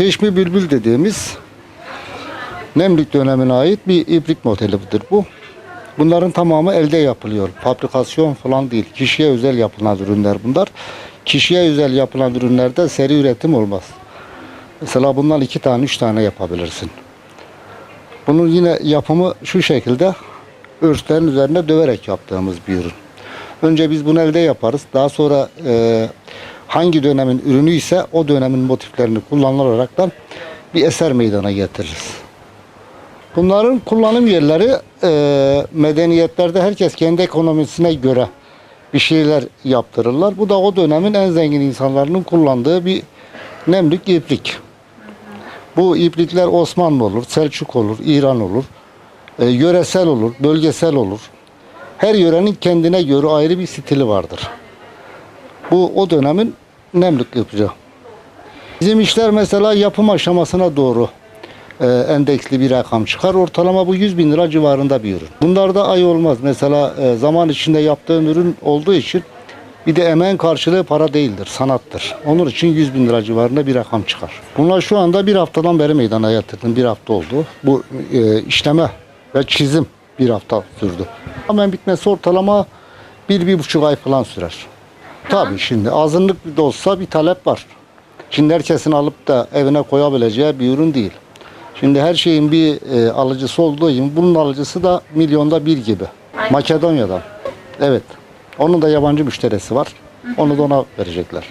Çeşmi Bülbül dediğimiz Nemlik dönemine ait bir ibrik modelidir bu. Bunların tamamı elde yapılıyor. Fabrikasyon falan değil. Kişiye özel yapılan ürünler bunlar. Kişiye özel yapılan ürünlerde seri üretim olmaz. Mesela bundan iki tane, üç tane yapabilirsin. Bunun yine yapımı şu şekilde örtlerin üzerine döverek yaptığımız bir ürün. Önce biz bunu elde yaparız. Daha sonra e, hangi dönemin ürünü ise o dönemin motiflerini kullanılaraktan bir eser meydana getiririz. Bunların kullanım yerleri e, medeniyetlerde herkes kendi ekonomisine göre bir şeyler yaptırırlar. Bu da o dönemin en zengin insanların kullandığı bir nemlik iplik. Bu iplikler Osmanlı olur, Selçuk olur, İran olur, e, yöresel olur, bölgesel olur. Her yörenin kendine göre ayrı bir stili vardır. Bu o dönemin nemlik ipliği. Bizim işler mesela yapım aşamasına doğru e, endeksli bir rakam çıkar. Ortalama bu 100 bin lira civarında bir ürün. Bunlarda ay olmaz. Mesela e, zaman içinde yaptığın ürün olduğu için bir de emeğin karşılığı para değildir, sanattır. Onun için 100 bin lira civarında bir rakam çıkar. Bunlar şu anda bir haftadan beri meydana getirdim. Bir hafta oldu. Bu e, işleme ve çizim bir hafta sürdü. Hemen bitmesi ortalama bir, bir buçuk ay falan sürer. Tabii şimdi azınlık da olsa bir talep var. Şimdi herkesin alıp da evine koyabileceği bir ürün değil. Şimdi her şeyin bir e, alıcısı olduğu için bunun alıcısı da milyonda bir gibi. Makedonya'dan. Evet. Onun da yabancı müşterisi var. Onu da ona verecekler.